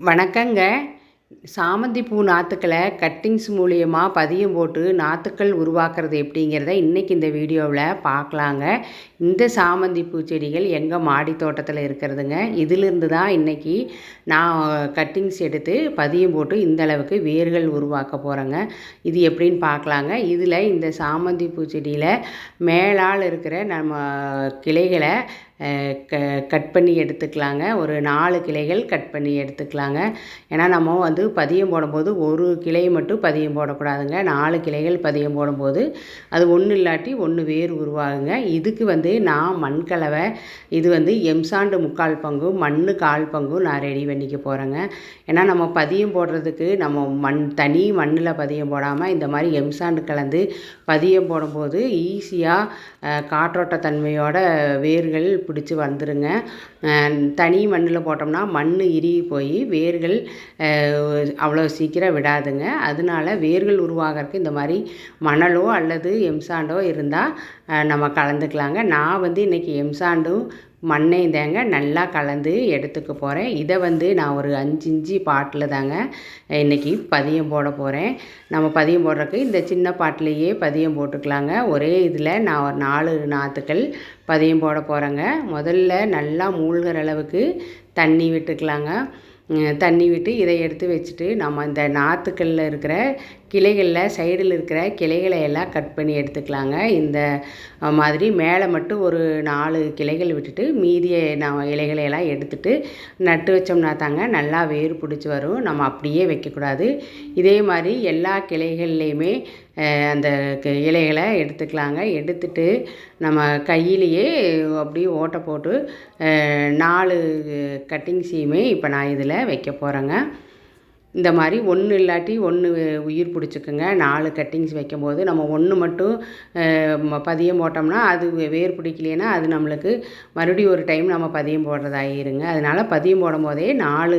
வணக்கங்க. சாமந்தி பூ நாற்றுக்களை கட்டிங்ஸ் மூலியமாக பதியம் போட்டு நாற்றுக்கள் உருவாக்குறது எப்படிங்கிறத இன்றைக்கி இந்த வீடியோவில் பார்க்கலாங்க. இந்த சாமந்தி பூச்செடிகள் எங்கள் மாடி தோட்டத்தில் இருக்கிறதுங்க. இதிலிருந்து தான் இன்றைக்கி நான் கட்டிங்ஸ் எடுத்து பதியம் போட்டு இந்த அளவுக்கு வேர்கள் உருவாக்க போகிறேங்க இது எப்படின்னு பார்க்கலாங்க. இதில் இந்த சாமந்தி பூச்செடியில் மேலால் இருக்கிற நம்ம கிளைகளை க கட் பண்ணி எடுத்துக்கலாங்க. ஒரு நாலு கிளைகள் கட் பண்ணி எடுத்துக்கலாங்க. ஏன்னா நம்ம வந்து பதியம் போடும்போது ஒரு கிளையை மட்டும் பதியம் போடக்கூடாதுங்க. நாலு கிளைகள் பதியம் போடும்போது அது ஒன்று இல்லாட்டி ஒன்று வேர் உருவாகுங்க. இதுக்கு வந்து நான் மண்கலவை இது வந்து எம்சாண்டு முக்கால் பங்கும் மண் கால் பங்கும் நான் ரெடி பண்ணிக்க போகிறேங்க ஏன்னா நம்ம பதியம் போடுறதுக்கு நம்ம மண் தனி மண்ணில் பதியம் போடாமல் இந்த மாதிரி எம்சாண்டு கலந்து பதியம் போடும்போது ஈஸியாக காற்றோட்ட தன்மையோட வேர்கள் பிடிச்சி வந்துடுங்க தனி மண்ணில் போட்டோம்னா மண் இறுகி போய் வேர்கள் அவ்வளோ சீக்கிரம் விடாதுங்க. அதனால வேர்கள் உருவாகிறதுக்கு இந்த மாதிரி மணலோ அல்லது எம்சாண்டோ இருந்தால் நம்ம கலந்துக்கலாங்க. நான் வந்து இன்றைக்கி எம்சாண்டும் மண்ணையும் தாங்க நல்லா கலந்து எடுத்துக்க போகிறேன் இதை வந்து நான் ஒரு அஞ்சு இஞ்சி பாட்டில் தாங்க இன்றைக்கி பதியம் போட போகிறேன் நம்ம பதியம் போடுறதுக்கு இந்த சின்ன பாட்டிலேயே பதியம் போட்டுக்கலாங்க. ஒரே இதில் நான் ஒரு நாலு நாற்றுக்கள் பதியம் போட போகிறேங்க முதல்ல நல்லா மூழ்கிற அளவுக்கு தண்ணி விட்டுக்கலாங்க. தண்ணி விட்டு இதை எடுத்து வச்சுட்டு நம்ம இந்த நாற்றுக்களில் இருக்கிற கிளைகளில் சைடில் இருக்கிற கிளைகளை எல்லாம் கட் பண்ணி எடுத்துக்கலாங்க. இந்த மாதிரி மேலே மட்டும் ஒரு நாலு கிளைகள் விட்டுட்டு மீதியை நான் இலைகளை எல்லாம் எடுத்துட்டு நட்டு வச்சோம்னா தாங்க நல்லா வேர் பிடிச்சி வரும். நம்ம அப்படியே வைக்கக்கூடாது. இதே மாதிரி எல்லா கிளைகள்லேயுமே அந்த இலைகளை எடுத்துக்கலாங்க. எடுத்துட்டு நம்ம கையிலேயே அப்படியே ஓட்டை போட்டு நாலு கட்டிங்ஸையுமே இப்போ நான் இதில் வைக்க போகிறேங்க. இந்த மாதிரி ஒன்று இல்லாட்டி ஒன்று உயிர் பிடிச்சிக்குங்க. நாலு கட்டிங்ஸ் வைக்கும்போது நம்ம ஒன்று மட்டும் பதியம் போட்டோம்னா அது வேர் பிடிக்கலைன்னா அது நம்மளுக்கு மறுபடியும் ஒரு டைம் நம்ம பதியம் போடுறதாகிருங்க அதனால் பதியம் போடும் போதே நாலு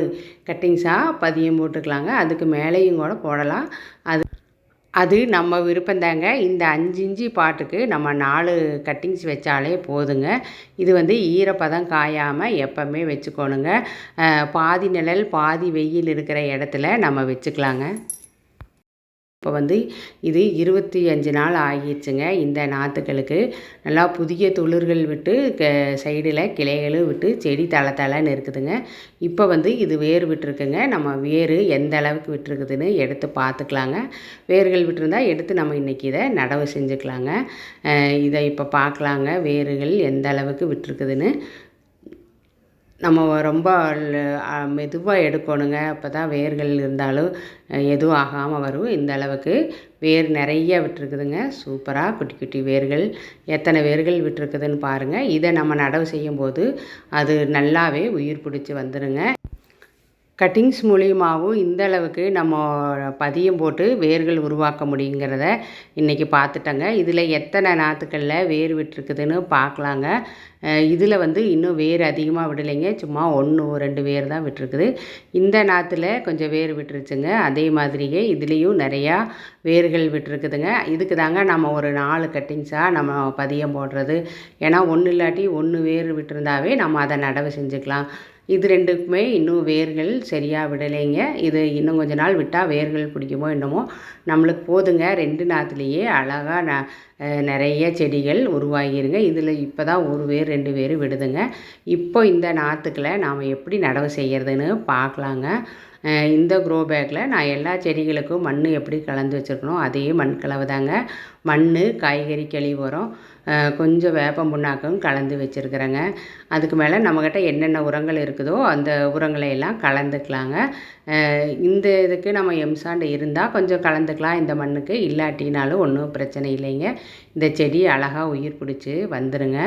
கட்டிங்ஸாக பதியம் போட்டுக்கலாங்க. அதுக்கு மேலேயும் கூட போடலாம். அது அது நம்ம விருப்பந்தாங்க இந்த அஞ்சு இஞ்சி பாட்டுக்கு நம்ம நாலு கட்டிங்ஸ் வச்சாலே போதுங்க. இது வந்து ஈரப்பதம் காயாமல் எப்போவுமே வச்சுக்கோணுங்க. பாதி நிழல் பாதி வெயில் இருக்கிற இடத்துல நம்ம வச்சுக்கலாங்க. இப்போ வந்து இது இருபத்தி அஞ்சு நாள் ஆகிடுச்சுங்க இந்த நாற்றுகளுக்கு. நல்லா புதிய துளிர்கள் விட்டு க சைடில் கிளைகளும் விட்டு செடி தலை தலைன்னு இருக்குதுங்க. இப்போ வந்து இது வேர் விட்டுருக்குங்க. நம்ம வேர் எந்த அளவுக்கு விட்டுருக்குதுன்னு எடுத்து பார்த்துக்கலாங்க. வேர்கள் விட்டுருந்தா எடுத்து நம்ம இன்றைக்கி இதை நடவு செஞ்சுக்கலாங்க. இதை இப்போ பார்க்கலாங்க. வேர்கள் எந்த அளவுக்கு விட்டுருக்குதுன்னு. நம்ம ரொம்ப மெதுவாக எடுக்கணுங்க. அப்போ தான் வேர்கள் இருந்தாலும் எதுவும் ஆகாமல் வரும். இந்த அளவுக்கு வேர் நிறைய விட்டுருக்குதுங்க. சூப்பராக குட்டி குட்டி வேர்கள். எத்தனை வேர்கள் விட்டுருக்குதுன்னு பாருங்கள் இதை நம்ம நடவு செய்யும்போது அது நல்லாவே உயிர் பிடிச்சி வந்துடுங்க கட்டிங்ஸ் மூலியமாகவும் இந்த அளவுக்கு நம்ம பதியம் போட்டு வேர்கள் உருவாக்க முடியுங்கிறத இன்றைக்கி பார்த்துட்டோங்க. இதில் எத்தனை நாற்றுக்களில் வேர் விட்டுருக்குதுன்னு பார்க்கலாங்க. இதில் வந்து இன்னும் வேர் அதிகமாக விடலைங்க. சும்மா ஒன்று ரெண்டு வேர் தான் விட்டுருக்குது. இந்த நாற்றுல கொஞ்சம் வேர் விட்டுருச்சுங்க. அதே மாதிரியே இதுலேயும் நிறையா வேர்கள் விட்டுருக்குதுங்க. இதுக்கு தாங்க நம்ம ஒரு நாலு கட்டிங்ஸாக நம்ம பதியம் போடுறது. ஏன்னா ஒன்று இல்லாட்டி ஒன்று வேர் விட்டுருந்தாவே நம்ம அதை நடவு செஞ்சுக்கலாம். இது ரெண்டுக்குமே இன்னும் வேர்கள் சரியாக விடலைங்க. இது இன்னும் கொஞ்ச நாள் விட்டால் வேர்கள் பிடிக்குமோ என்னமோ. நம்மளுக்கு போதுங்க. ரெண்டு நாற்றுலையே அழகாக ந நிறைய செடிகள் உருவாகிருங்க. இதில் இப்போ தான் ஒரு வேர் ரெண்டு வேர் விடுதுங்க. இப்போ இந்த நாற்றுக்களை நாம் எப்படி நடவு செய்கிறதுன்னு பார்க்கலாங்க. இந்த க்ரோ பேக்கில் நான் எல்லா செடிகளுக்கும் மண் எப்படி கலந்து வச்சுருக்கணும் அதே மண் கலவு தாங்க மண் காய்கறி கழிவு உரம் கொஞ்சம் வேப்பம் புண்ணாக்கும் கலந்து வச்சுருக்குறேங்க. அதுக்கு மேலே நம்மக்கிட்ட என்னென்ன உரங்கள் இருக்குதோ அந்த உரங்களை எல்லாம் கலந்துக்கலாங்க. இந்த இதுக்கு நம்ம எம்சாண்டு இருந்தால் கொஞ்சம் கலந்துக்கலாம் இந்த மண்ணுக்கு. இல்லாட்டினாலும் ஒன்றும் பிரச்சனை இல்லைங்க. இந்த செடி அழகாக உயிர் பிடிச்சி வந்துடுங்க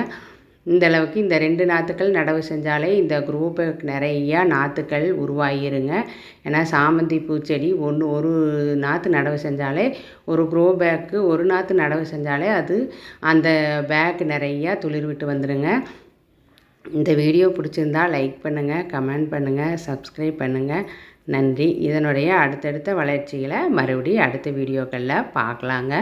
இந்த அளவுக்கு இந்த ரெண்டு நாற்றுக்கள் நடவு செஞ்சாலே இந்த குரூப்பு நிறையா நாற்றுக்கள் உருவாகிருங்க. ஏன்னா சாமந்தி பூச்செடி ஒன்று ஒரு நாற்று நடவு செஞ்சாலே ஒரு க்ரோ பேக்கு ஒரு நாற்று நடவு செஞ்சாலே அது அந்த பேக் நிறையா துளிர் விட்டு வந்துடுங்க இந்த வீடியோ பிடிச்சிருந்தா லைக் பண்ணுங்கள் கமெண்ட் பண்ணுங்கள் சப்ஸ்கிரைப் பண்ணுங்கள் நன்றி. இதனுடைய அடுத்தடுத்த வளர்ச்சிகளை மறுபடியும் அடுத்த வீடியோக்களில் பார்க்கலாங்க.